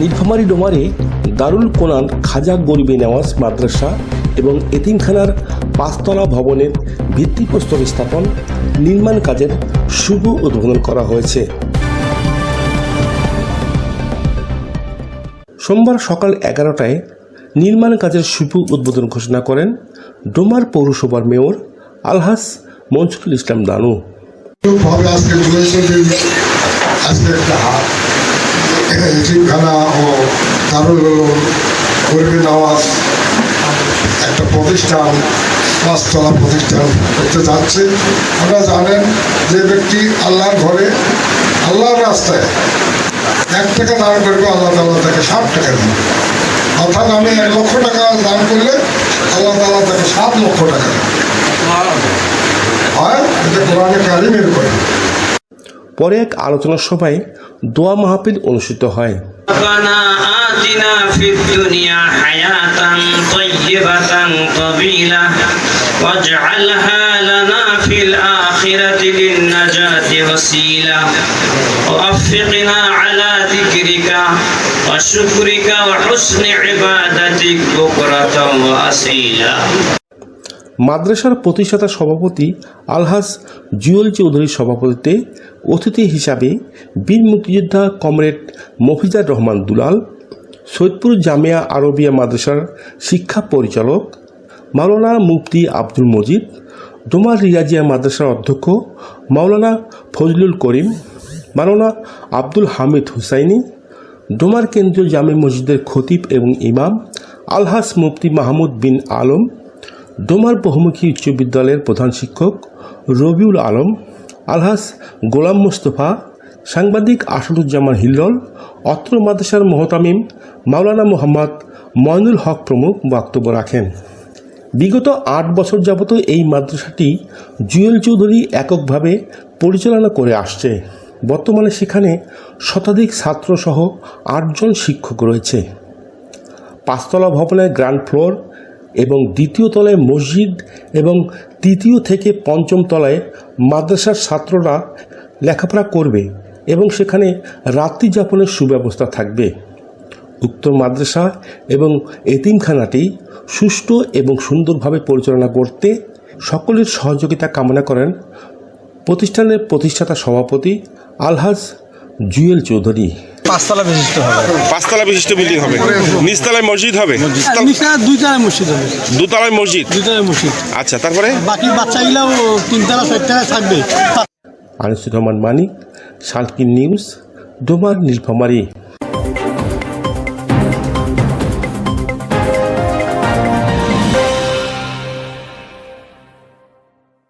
নীলফামারী ডোমারে দারুল কোরআন খাজা গরিবে নেওয়াজ মাদ্রাসা এবং এতিমখানার পাঁচতলা ভবনের ভিত্তিপ্রস্তর স্থাপন নির্মাণ কাজের শুভ উদ্বোধন করা হয়েছে। সোমবার সকাল এগারোটায় নির্মাণ কাজের শুভ উদ্বোধন ঘোষণা করেন ডোমার পৌরসভার মেয়র আলহাস মনসুরুল ইসলাম দানু। আজকে জিমখানা ও দারুল কর্মী নওয়াজ একটা প্রতিষ্ঠান পাঁচতলা প্রতিষ্ঠান করতে যাচ্ছে। আপনারা জানেন যে ব্যক্তি আল্লাহর ঘরে আল্লাহর রাস্তায় এক টাকা দান করবে আল্লাহ তালা তাকে ষাট টাকা দেবে। অর্থাৎ আমি এক লক্ষ টাকা দান করলে আল্লাহ তালা তাকে সাত লক্ষ টাকা হয়? এটা কোরআনে কারিমের করে পরে এক আলোচনা সভায় দোয়া মাহফিল অনুষ্ঠিত হয় ربنا آتنا في الدنيا حياة طيبة طويلة واجعلها لنا في الآخرة للنجاة وسيلة ووفقنا على ذكرك وشكرك وحسن عبادتك بكرة وأصيلا মাদ্রাসার প্রতিষ্ঠাতা সভাপতি আলহাজ জুয়েল চৌধুরীর সভাপতিত্বে অতিথি হিসাবে বীর মুক্তিযোদ্ধা কমরেড মফিজার রহমান দুলাল, সৈয়দপুর জামিয়া আরবিয়া মাদ্রাসার শিক্ষা পরিচালক মাওলানা মুফতি আব্দুল মজিদ, ডোমার রিয়াজিয়া মাদ্রাসার অধ্যক্ষ মাওলানা ফজলুল করিম, মাওলানা আব্দুল হামিদ হুসাইনি, ডোমার কেন্দ্রীয় জামে মসজিদের খতিব এবং ইমাম আলহাস মুফতি মাহমুদ বিন আলম ডোমার বহুমুখী উচ্চ বিদ্যালয়ের প্রধান শিক্ষক রবিউল আলম, আলহাস গোলাম মুস্তফা, সাংবাদিক আসাদুজ্জামান হিল্লল, অত্র মাদ্রাসার মোহতামিম মাওলানা মোহাম্মদ ময়নুল হক প্রমুখ বক্তব্য রাখেন। বিগত আট বছর যাবত এই মাদ্রাসাটি জুয়েল চৌধুরী এককভাবে পরিচালনা করে আসছে। বর্তমানে সেখানে শতাধিক ছাত্রসহ আটজন শিক্ষক রয়েছে। পাঁচতলা ভবনের গ্রাউন্ড ফ্লোর এবং দ্বিতীয় তলায় মসজিদ এবং তৃতীয় থেকে পঞ্চম তলায় মাদ্রাসার ছাত্ররা লেখাপড়া করবে এবং সেখানে রাত্রি যাপনের সুব্যবস্থা থাকবে। উক্ত মাদ্রাসা এবং এতিমখানাটি সুষ্ঠু এবং সুন্দরভাবে পরিচালনা করতে সকলের সহযোগিতা কামনা করেন প্রতিষ্ঠানের প্রতিষ্ঠাতা সভাপতি আলহাজ জুয়েল চৌধুরী। পাঁচতলা বিশিষ্ট হবে। পাঁচতলা বিশিষ্ট বিল্ডিং হবে। নিচতলায় মসজিদ হবে? নিচে দুইতলা মসজিদ হবে। দুতলায় মসজিদ? দুতলায় মসজিদ। আচ্ছা তারপরে? বাকি বাচ্চাগুলো তিনতলা চারতলা থাকবে। আনিসুর রহমান মানিক শালকিন নিউজ ডোমার নীলফামারী।